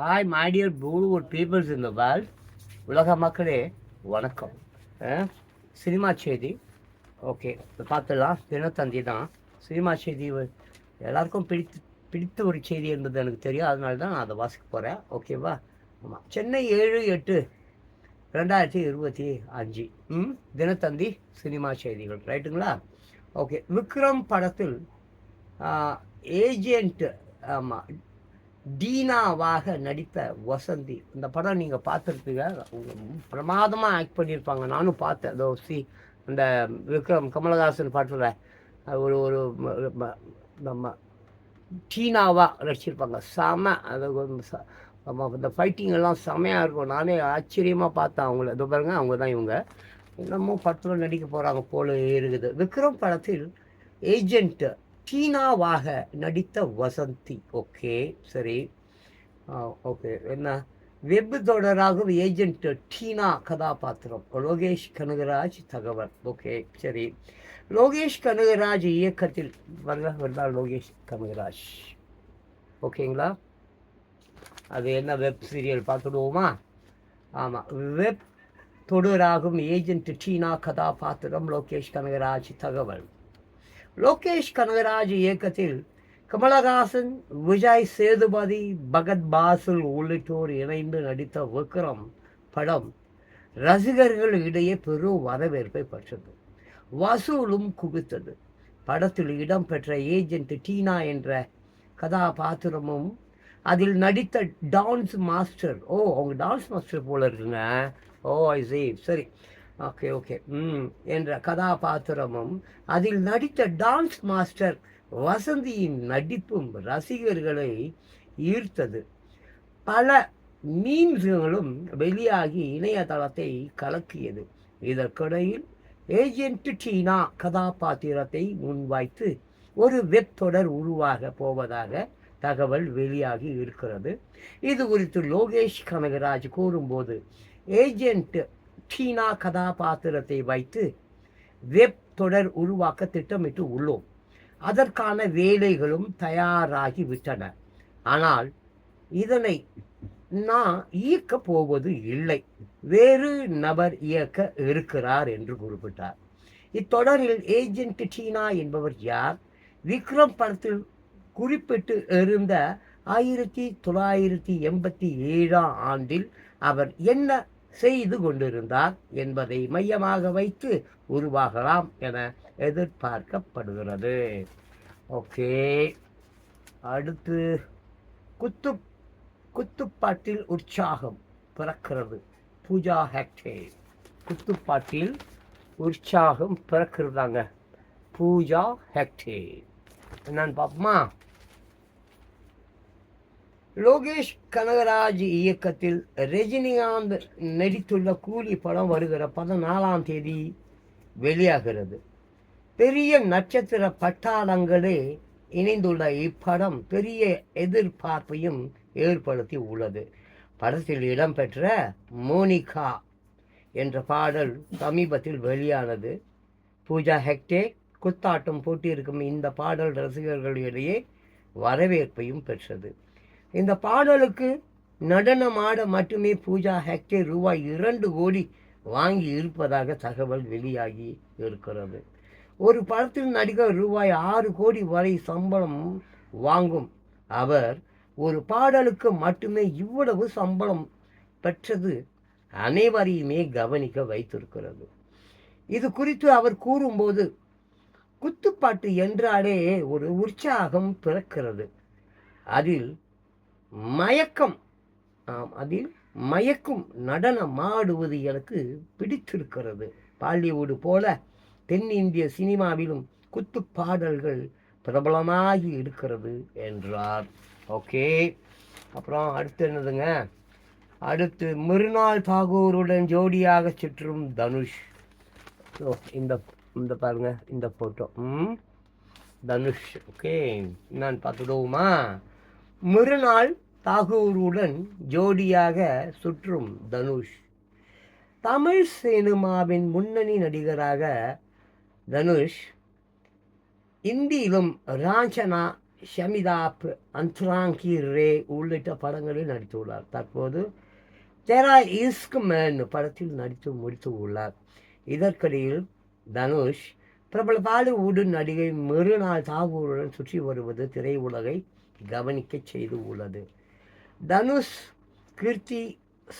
Hi my dear Bollywood peoples இந்த world உலக மக்களே வணக்கம். சினிமா செய்தி. ஓகே பார்த்துடலாம். தினத்தந்தி தான். சினிமா செய்தி எல்லாருக்கும் பிடித்து பிடித்த ஒரு செய்தி என்பது எனக்கு தெரியும். அதனால தான் நான் அதை வாசிக்க போகிறேன் ஓகேவா ஆமாம் சென்னை ஏழு எட்டு ரெண்டாயிரத்தி இருபத்தி அஞ்சு. ம்? தினத்தந்தி சினிமா செய்திகள். ரைட்டுங்களா? ஓகே விக்ரம் படத்தில் ஏஜென்ட் ஆமாம் டீனாவாக நடித்த வசந்தி. இந்த படம் நீங்கள் பார்த்துருப்பீங்க. பிரமாதமாக ஆக்ட் பண்ணியிருப்பாங்க. நானும் பார்த்தேன். அதோ சி அந்த விக்ரம் கமலஹாசன் பாட்டில் ஒரு ஒரு நம்ம டீனாவாக நடிச்சிருப்பாங்க. செம அது இந்த ஃபைட்டிங் எல்லாம் செமையாக இருக்கும். நானே ஆச்சரியமாக பார்த்தேன் அவங்கள. இது பாருங்க அவங்க தான் இவங்க. இன்னமும் படத்தில் நடிக்க போகிறாங்க போல இருக்குது. விக்ரம் படத்தில் ஏஜென்ட்டு டீனாவாக நடித்த வசந்தி. ஓகே சரி. ஓகே என்ன? வெப் தொடராகும் ஏஜென்ட் டீனா கதாபாத்திரம். லோகேஷ் கனகராஜ் தகவல். ஓகே சரி. லோகேஷ் கனகராஜ் இயக்கத்தில் வரல வந்தார் லோகேஷ் கனகராஜ். ஓகேங்களா அது என்ன வெப் சீரியல் பார்த்துடுவோமா? ஆமாம் வெப் தொடராகும் ஏஜென்ட் டீனா கதாபாத்திரம் லோகேஷ் கனகராஜ் தகவல். லோகேஷ் கனகராஜ் இயக்கத்தில் கமலஹாசன் விஜய் சேதுபதி பகத் பாசுல் உள்ளிட்டோர் இணைந்து நடித்த விக்ரம் படம் ரசிகர்களிடையே பெரும் வரவேற்பை பெற்றது. வசூலும் குவித்தது. படத்தில் இடம்பெற்ற ஏஜென்ட் டீனா என்ற கதாபாத்திரமும் அதில் நடித்த டான்ஸ் மாஸ்டர் ஓ அவங்க டான்ஸ் மாஸ்டர் போல இருக்குங்க. ஓ ஐ சரி. Okay okay. ம் என்ற கதாபாத்திரமும் அதில் நடித்த டான்ஸ் மாஸ்டர் வசந்தியின் நடிப்பும் ரசிகர்களை ஈர்த்தது. பல மீன்களும் வெளியாகி இணையதளத்தை கலக்கியது. இதற்கிடையில் ஏஜென்ட் டீனா கதாபாத்திரத்தை முன்வைத்து ஒரு வெப் தொடர் உருவாக போவதாக தகவல் வெளியாகி இருக்கிறது. இது குறித்து லோகேஷ் கனகராஜ் கூறும்போது ஏஜென்ட் டீனா கதாபாத்திரத்தை வைத்து வெப் தொடர் உருவாக்க திட்டமிட்டு உள்ளோம். அதற்கான வேலைகளும் தயாராகி விட்டன. ஆனால் இதனை நான் இயக்க போவது இல்லை. வேறு நபர் இயக்க இருக்கிறார் என்று குறிப்பிட்டார். இத்தொடரில் ஏஜென்ட் டீனா என்பவர் யார்? விக்ரம் படத்தில் குறிப்பிட்டு இருந்த ஆயிரத்தி தொள்ளாயிரத்தி எண்பத்தி ஏழாம் ஆண்டில் அவர் என்ன செய்து கொண்டிருந்தார் என்பதை மையமாக வைத்து உருவாகலாம் என எதிர்பார்க்கப்படுகிறது. ஓகே. அடுத்து குத்து குத்துப்பாட்டில் உற்சாகம் பிறக்கிறது. பூஜா ஹெக்டே. குத்துப்பாட்டில் உற்சாகம் பிறக்கிறதாங்க. பூஜா ஹெக்டே. என்னன்னு பார்ப்போமா? லோகேஷ் கனகராஜ் இயக்கத்தில் ரஜினிகாந்த் நடித்துள்ள கூலி படம் வருகிற பதினாலாம் தேதி வெளியாகிறது. பெரிய நட்சத்திர பட்டாளங்களே இணைந்துள்ள இப்படம் பெரிய எதிர்பார்ப்பையும் ஏற்படுத்தி உள்ளது. படத்தில் இடம்பெற்ற மோனிகா என்ற பாடல் சமீபத்தில் வெளியானது. பூஜா ஹெக்டே குத்தாட்டம் போட்டியிருக்கும் இந்த பாடல் ரசிகர்களிடையே வரவேற்பையும் பெற்றது. இந்த பாடலுக்கு நடனமாட மட்டுமே பூஜா ஹெக்டே ரூபாய் இரண்டு கோடி வாங்கி இருப்பதாக தகவல் வெளியாகி இருக்கிறது. ஒரு படத்தில் நடிகர் ரூபாய் ஆறு கோடி வரை சம்பளம் வாங்கும். அவர் ஒரு பாடலுக்கு மட்டுமே இவ்வளவு சம்பளம் பெற்றது அனைவரையுமே கவனிக்க வைத்திருக்கிறது. இது குறித்து அவர் கூறும்போது குத்துப்பாட்டு என்றாலே ஒரு உற்சாகம் பிறக்கிறது. அதில் மயக்கம். ஆம் அதில் மயக்கும் நடனம் ஆடுவது எனக்கு பிடித்திருக்கிறது. பாலிவுட் போல தென்னிந்திய சினிமாவிலும் குத்து பாடல்கள் பிரபலமாகி இருக்கிறது என்றார். ஓகே அப்புறம் அடுத்து என்னதுங்க? அடுத்து மிருனால் தாகூருடன் ஜோடியாக சுற்றும் தனுஷ். ஓ இந்த இந்த பாருங்க இந்த ஃபோட்டோ ம் தனுஷ். ஓகே நான் பார்த்துடுவோமா மிருனால் தாகூருடன் ஜோடியாக சுற்றும் தனுஷ். தமிழ் சினிமாவின் முன்னணி நடிகராக தனுஷ் இந்தியிலும் ராஞ்சனா ஷமிதாப் அந்த்ராங்கி ரே உள்ளிட்ட படங்களில் நடித்துள்ளார் தற்போது தெரா இஸ்க் மேன் படத்தில் நடித்து முடித்து உள்ளார். இதற்கிடையில் தனுஷ் பிரபல பாலிவுட் நடிகை மிருநாள் தாகூருடன் சுற்றி வருவது திரையுலகை கவனிக்க செய்து உள்ளது. தனுஷ் கீர்த்தி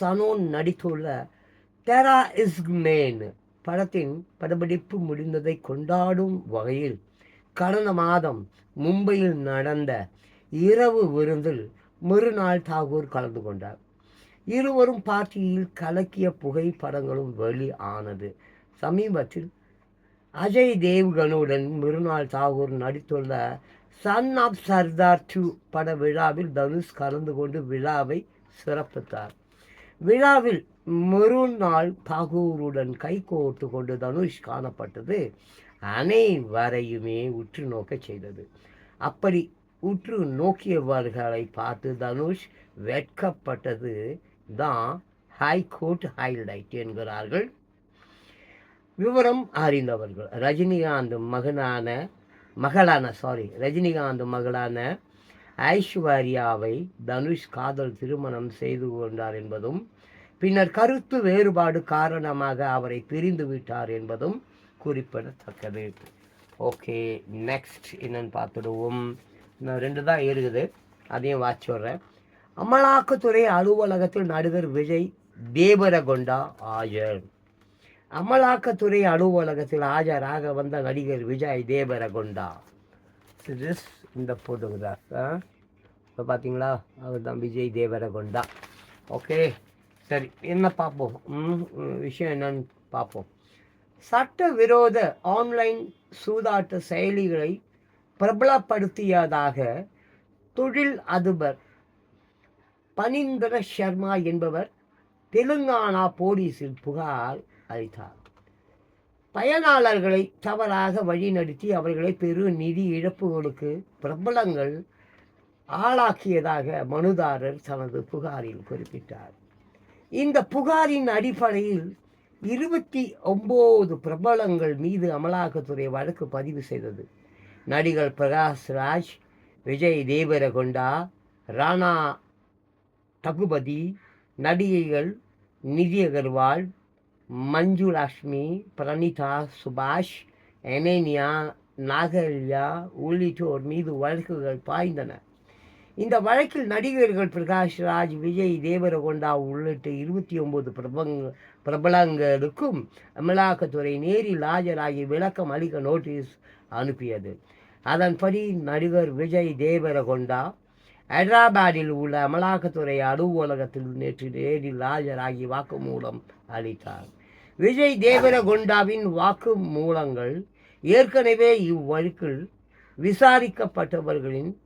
சனோன் நடித்துள்ள டெரா இஸ்மேன் படத்தின் படப்பிடிப்பு முடிந்ததை கொண்டாடும் வகையில் கடந்த மாதம் மும்பையில் நடந்த இரவு விருந்தில் மிருநாள் தாகூர் கலந்து கொண்டார். இருவரும் பார்ட்டியில் கலக்கிய புகைப்படங்களும் வெளி ஆனது. சமீபத்தில் அஜய் தேவ்கனுடன் மிருநாள் தாகூர் நடித்துள்ள சன் ஆஃப் சர்தார் டூ பட விழாவில் தனுஷ் கலந்து கொண்டு விழாவை சிறப்பித்தார். விழாவில் மறுநாள் தாகூருடன் கைகோர்த்து கொண்டு தனுஷ் காணப்பட்டது. அனைவரையுமே உற்று நோக்க செய்தது. அப்படி உற்று நோக்கியவர்களை பார்த்து தனுஷ் வெட்கப்பட்டது தான் ஹைகோர்ட் ஹைலைட் என்கிறார்கள். விவரம் அறிந்தவர்கள். ரஜினிகாந்த் மகனான மகளான சாரி ரஜினிகாந்த் மகளான ஐஸ்வர்யாவை தனுஷ் காதல் திருமணம் செய்து கொண்டார் என்பதும் பின்னர் கருத்து வேறுபாடு காரணமாக அவரை பிரிந்து விட்டார் என்பதும் குறிப்பிடத்தக்கது. ஓகே நெக்ஸ்ட் என்னன்னு பார்த்துடுவோம். இன்னும் ரெண்டு தான் இருக்குது. அதையும் வாட்சி வர்றேன். அமலாக்கத்துறை அலுவலகத்தில் நடிகர் விஜய் தேவரகொண்டா ஆஜர் அமலாக்கத்துறை அலுவலகத்தில் ஆஜராக வந்த நடிகர் விஜய் தேவரகொண்டா. திஸ் இந்த ஃபோட்டோகிராஃப் இப்போ பார்த்தீங்களா அவர் தான் விஜய் தேவரகொண்டா. ஓகே சரி என்ன பார்ப்போம்? ம், விஷயம் என்னன்னு பார்ப்போம். சட்டவிரோத ஆன்லைன் சூதாட்ட செயலிகளை பிரபலப்படுத்தியதாக தொழில் அதிபர் பனீந்திர சர்மா என்பவர் தெலுங்கானா போலீஸில் புகார் அளித்தார் பயனாளர்களை தவறாக வழிநடத்தி அவர்களை பெரு நிதி இழப்புகளுக்கு பிரபலங்கள் ஆளாக்கியதாக மனுதாரர் தனது புகாரில் குறிப்பிட்டார். இந்த புகாரின் அடிப்படையில் இருபத்தி ஒம்பது பிரபலங்கள் மீது அமலாக்கத்துறை வழக்கு பதிவு செய்தது. நடிகர் பிரகாஷ் ராஜ் விஜய் தேவரகொண்டா ராணா தகுபதி நடிகைகள் நிதி அகர்வால் மஞ்சு லக்ஷ்மி பிரணிதா சுபாஷ் எனேனியா நாகல்யா உள்ளிட்டோர் மீது வழக்குகள் பாய்ந்தன இந்த வழக்கில் நடிகர்கள் பிரகாஷ் ராஜ் விஜய் தேவரகொண்டா உள்ளிட்ட இருபத்தி ஒன்பது பிரபங்க பிரபலங்களுக்கும் அமலாக்கத்துறை நேரில் ஆஜராகி விளக்கம் அளிக்க நோட்டீஸ் அனுப்பியது அதன்படி நடிகர் விஜய் தேவரகொண்டா ஹைதராபாத்தில் உள்ள அமலாக்கத்துறை அலுவலகத்தில் நேற்று நேரில் ஆஜராகி வாக்குமூலம் அளித்தார் விஜய் தேவரகொண்டாவின் வாக்கு மூலங்கள் ஏற்கனவே இவ்வழக்கில் விசாரிக்கப்பட்டவர்களின்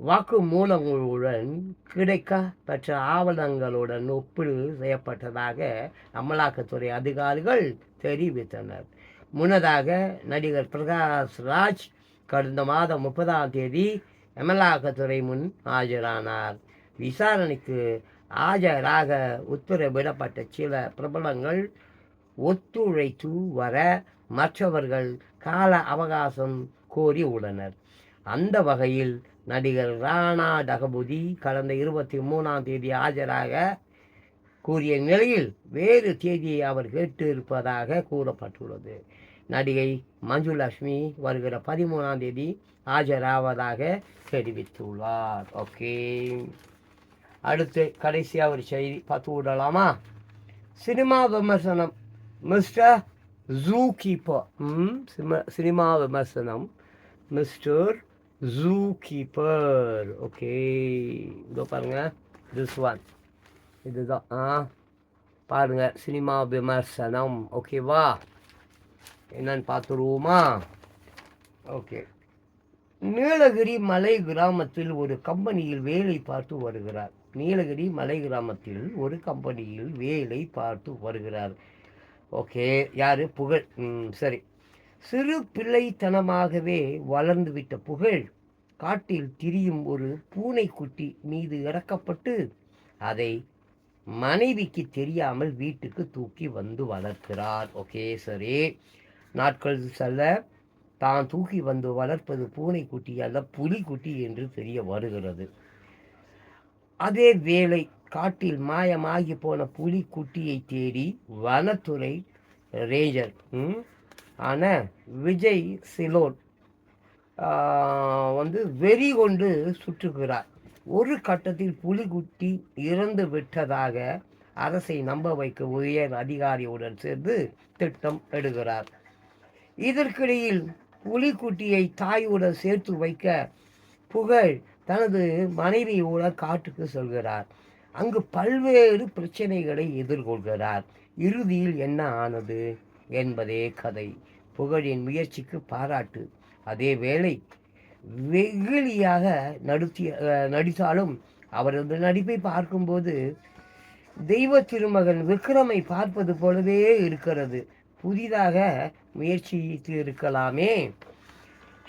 வாக்குமூலங்களுடன் கிடைக்க பெற்ற ஆவணங்களுடன் ஒப்பீடு செய்யப்பட்டதாக அமலாக்கத்துறை அதிகாரிகள் தெரிவித்தனர். முன்னதாக நடிகர் பிரகாஷ் ராஜ் கடந்த மாதம் முப்பதாம் தேதி அமலாக்கத்துறை முன் ஆஜரானார். விசாரணைக்கு ஆஜராக உத்தரவிடப்பட்ட சில பிரபலங்கள் ஒத்துழைத்து வர மற்றவர்கள் கால அவகாசம் கோரி உள்ளனர். அந்த வகையில் நடிகர் ராணா டகபுதி கடந்த இருபத்தி மூணாம் தேதி ஆஜராக கூறிய நிலையில் வேறு தேதியை அவர் கேட்டு இருப்பதாக கூறப்பட்டுள்ளது. நடிகை மஞ்சுலட்சுமி வருகிற பதிமூணாம் தேதி ஆஜராவதாக தெரிவித்துள்ளார். ஓகே. அடுத்து கடைசியாக ஒரு செய்தி பார்த்து விடலாமா? சினிமா விமர்சனம் மிஸ்டர் ஜூ கீப்பர் ம் சினிமா விமர்சனம் மிஸ்டர் ஜூ கீப்பர் ஓகே இதோ பாருங்க திஸ் ஒன் இதுதான் ஆ பாருங்க சினிமா விமர்சனம் ஓகேவா என்னன்னு பார்த்துருவோமா ஓகே நீலகிரி மலை கிராமத்தில் ஒரு கம்பெனியில் வேலை பார்த்து வருகிறார். நீலகிரி மலை கிராமத்தில் ஒரு கம்பெனியில் வேலை பார்த்து வருகிறார். ஓகே யார்? புகழ். ம், சரி. சிறு பிள்ளைத்தனமாகவே வளர்ந்துவிட்ட புகழ் காட்டில் திரியும் ஒரு பூனைக்குட்டி மீது இறக்கப்பட்டு அதை மனைவிக்கு தெரியாமல் வீட்டுக்கு தூக்கி வந்து வளர்க்கிறார். ஓகே சரி. நாட்கள் செல்ல தான் தூக்கி வந்து வளர்ப்பது பூனைக்குட்டி அல்ல புலிக்குட்டி என்று தெரிய வருகிறது. அதே வேளை காட்டில் மாயமாகி போன புலிக்குட்டியை தேடி வனத்துறை ரேஞ்சர் ம், விஜய் சிலோன் வந்து வெறி கொண்டு சுற்றுகிறார். ஒரு கட்டத்தில் புலிக்குட்டி இறந்து விட்டதாக அரசை நம்ப வைக்க உயர் அதிகாரியுடன் சேர்ந்து திட்டம் எடுக்கிறார். இதற்கிடையில் புலிக்குட்டியை தாயுடன் சேர்த்து வைக்க புகழ் தனது மனைவியோட காட்டுக்கு செல்கிறார். அங்கு பல்வேறு பிரச்சனைகளை எதிர்கொள்கிறார். இறுதியில் என்ன ஆனது என்பதே கதை. புகழின் முயற்சிக்கு பாராட்டு. அதே வேளை வெகுளியாக நடித்திய நடித்தாலும் அவரது நடிப்பை பார்க்கும்போது தெய்வ திருமகன் விக்ரமை பார்ப்பது போலவே இருக்கிறது. புதிதாக முயற்சித்து இருக்கலாமே.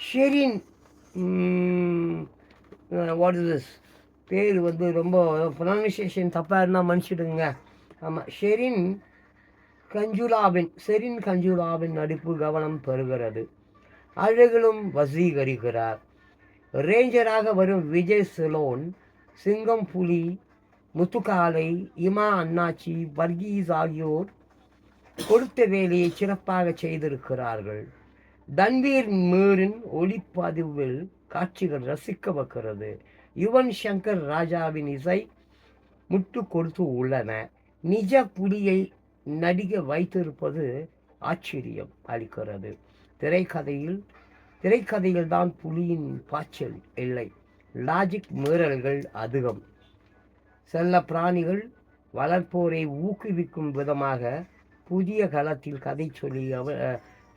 ஷெரின் வாட் இஸ் திஸ் பேர் வந்து ரொம்ப ப்ரொனன்சியேஷன் தப்பாக இருந்தால் மன்னிச்சிடுங்க. ஆமாம் ஷெரின் கஞ்சுலாவின் ஷெரின் கஞ்சுலாவின் நடிப்பு கவனம் பெறுகிறது. அழகிலும் வசீகரிக்கிறார். ரேஞ்சராக வரும் விஜய் சிலோன் சிங்கம் புலி முத்துக்காலை இமா அண்ணாச்சி வர்கீஸ் ஆகியோர் கொடுத்த வேலையை சிறப்பாக செய்திருக்கிறார்கள். தன்வீர் மீரின் ஒளிப்பதிவில் காட்சிகள் ரசிக்க வைக்கிறது. யுவன் சங்கர் ராஜாவின் இசை முட்டு கொடுத்து உள்ளன. நிஜ புலியை நடிக்க வைத்திருப்பது ஆச்சரியம் அளிக்கிறது. திரைக்கதையில் திரைக்கதையில் தான் புலியின் பாய்ச்சல் இல்லை. லாஜிக் மீறல்கள் அதிகம். செல்ல பிராணிகள் வளர்ப்போரை ஊக்குவிக்கும் விதமாக புதிய களத்தில் கதை சொல்லி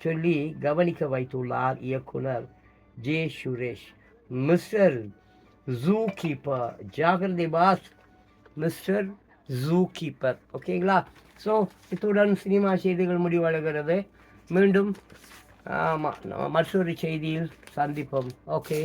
சொல்லி கவனிக்க வைத்துள்ளார் இயக்குனர். J Suresh mister zoo keeper ஜாகிரதை boss mister zoo keeper ஓகேங்களா? ஸோ இத்துடன் சினிமா செய்திகள் முடிவடைகிறது. மீண்டும் ஆமாம் மற்றொரு செய்தியில் சந்திப்போம். ஓகே